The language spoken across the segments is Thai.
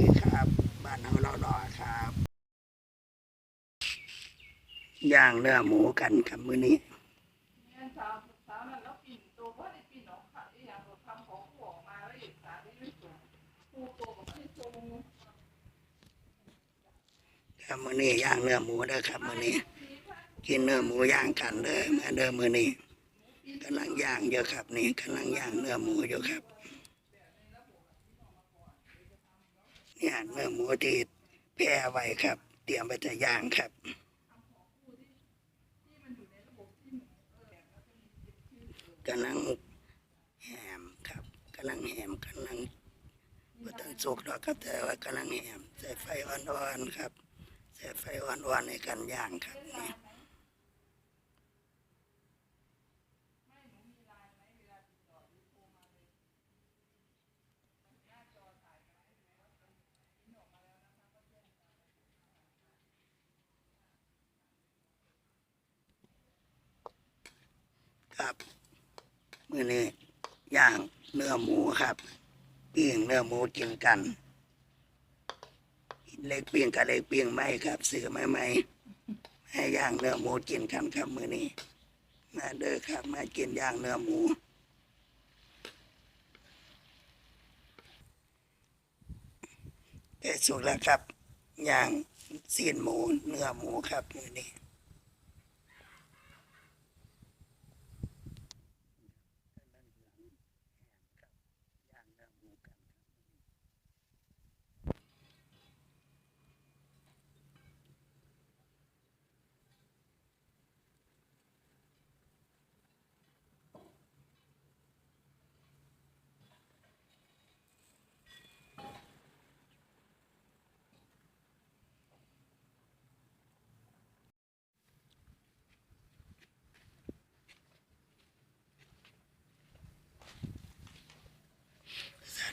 ดีครับ บ้านเฮาเราดอครับย่างเนื้อหมูกันครับมื้อนี้ครับมื้อนี้ย่างเนื้อหมูเด้อครับมื้อนี้ กินเนื้อหมูย่างกันเด้อมาเด้อมื้อนี้กำลังย่างอยู่ครับนี่กำลังย่างเนื้อหมูอยู่ครับ เนี่ยเนื้อหมูที่แพ่ไว้ครับ เตรียมไปจะย่างครับกำลังแหมครับกำลังแหมกำลังบ่ทันสุกดอกครับแต่ว่ากำลังแหมใส่ไฟอ่อนๆครับใส่ไฟอ่อนๆในการย่างครับนี่ ครับมือนี้ย่างเนื้อหมูครับปิ้งเนื้อหมูกินกัน เล็กปิ้งกับเล็กปิ้งไม่ครับซื้อไม่ไม่ให้ย่างเนื้อหมูกินกันครับมือนี้มาเด้อครับมากินย่างเนื้อหมูได้สุกแล้วครับย่างซีนหมูเนื้อหมูครับมือนี้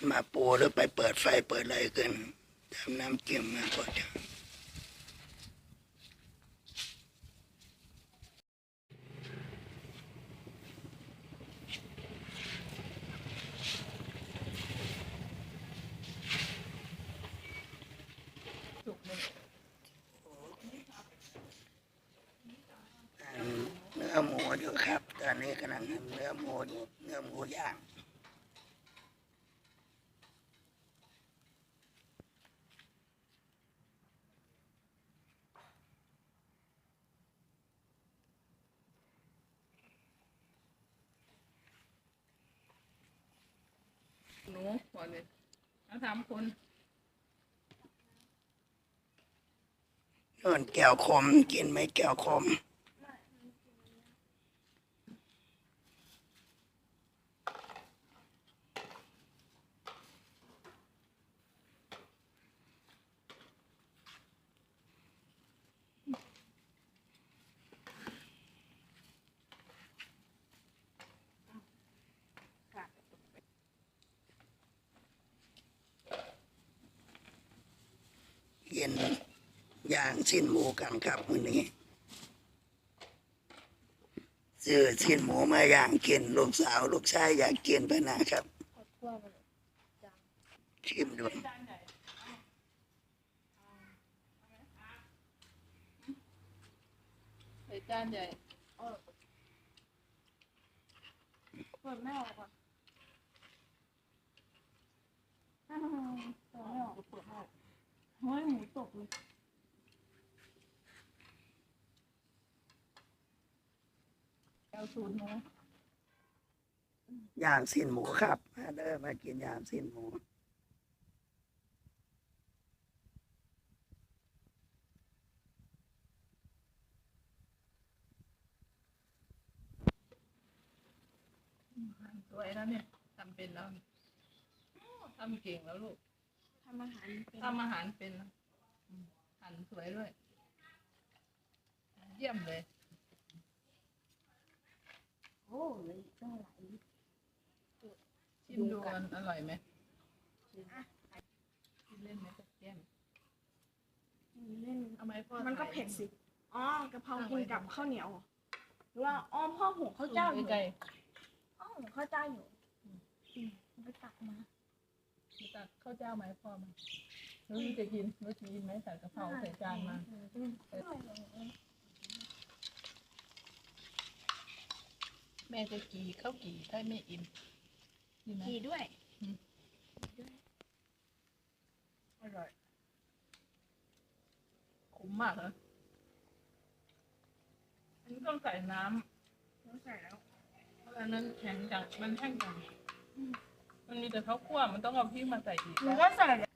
มาปูหรือไปเปิดไฟเปิดอะไรกันทำน้ำเกี่ยมมาก่อนเดี๋ยวสุกเนื้อหมูอยู่ครับ ตอนนี้กำลังทำเนื้อหมูอยู่เนื้อหมูย่าง หนูก่อนเลย สามคนนอนแก้วขมกินไหมแก้วขม เย็นย่างชิ้นหมูกันครับมื้อนี้ซื้อชิ้นหมูมาอย่างกินลูกสาวลูกชายอยากกินไปนะครับชิมดูจานใหญ่ใส่จานใหญ่เปิดไม่ออกอะเปิดไม่ออกเปิดไม่ออกเฮ้ยหมูตกเลย เอาศูนย์นะย่างชิ้นหมูครับมาเด้อมากินย่างชิ้นหมูสวยแล้วเนี่ยทำเป็นแล้วโอ้ทำเก่งแล้วลูกทำอาหารเป็นทำอาหารเป็นแล้วอืมหั่นสวยด้วย เยี่ยมเลย โอ้เลยก็ไหลชิมดูมันอร่อยไหมชิมเล่นไหมกับแก้มเล่นเอาไหมพ่อมันก็ถ่ายเผ็ดสิอ๋อกะเพรากินกับข้าวเหนียวหรือว่าอ้อมพ่อหุงข้าวเจ้าอยู่ใกล้พ่อหุงข้าวเจ้าอยู่อืมไปตักมาๆมีตักข้าวเจ้าไหมพ่อมาหนูจะกินหนูจะกินไหมใส่กะเพราใส่จานมา แม่จะกี่ข้าวกี่ถ้าไม่อิ่มดีไหมกีด้วยอร่อยขมมากเหรออันนี้ต้องใส่น้ต้องใส่แล้วำเพราะอันนั้นแข็งจังมันแห้งจังมันมีแต่ข้าวคั่วมันต้องเอาพริกมาใส่อีกหนูก็ใส่แล้ว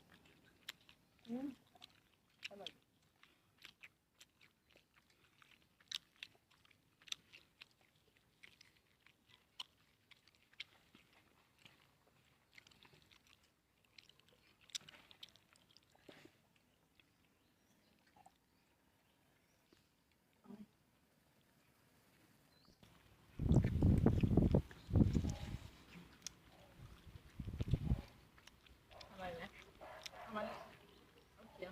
อร่อย อะไรนะเอามันเอาเขียง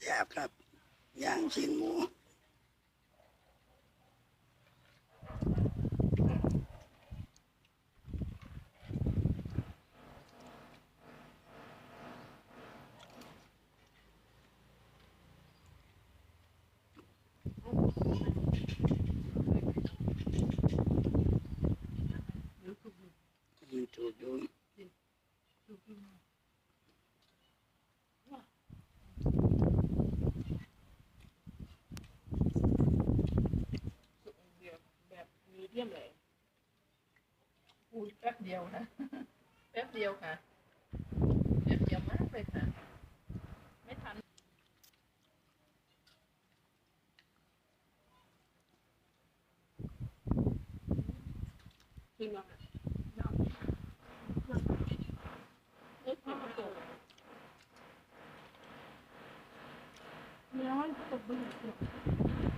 บครับ ย่างชิ้นหมู หรือคือ มันถูกอยู่ คือคือสุกเดียวแบบมี เดียมเลยอุ้ยแป๊บเดียวนะ แป๊บเดียวค่ะ แป๊บเดียวมากเลยค่ะ ไม่ทันจริงเหรอคะเอ๊ะผิดไม่ถูกเนื้อมันตกไปหมดเลย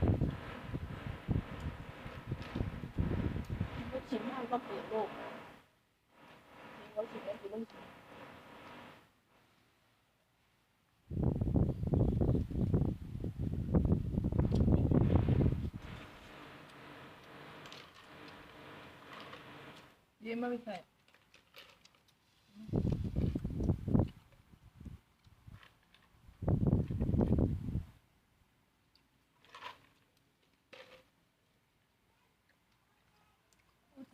ก็เปลี่ยนโลกเราชิมแล้วคือต้องชิมเยี่ยมมากเลยค่ะโอ้ตาย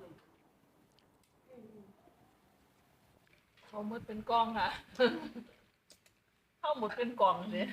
เลย เขาหมดเป็นกองค่ะ เข้าหมดเป็นกล่องเลย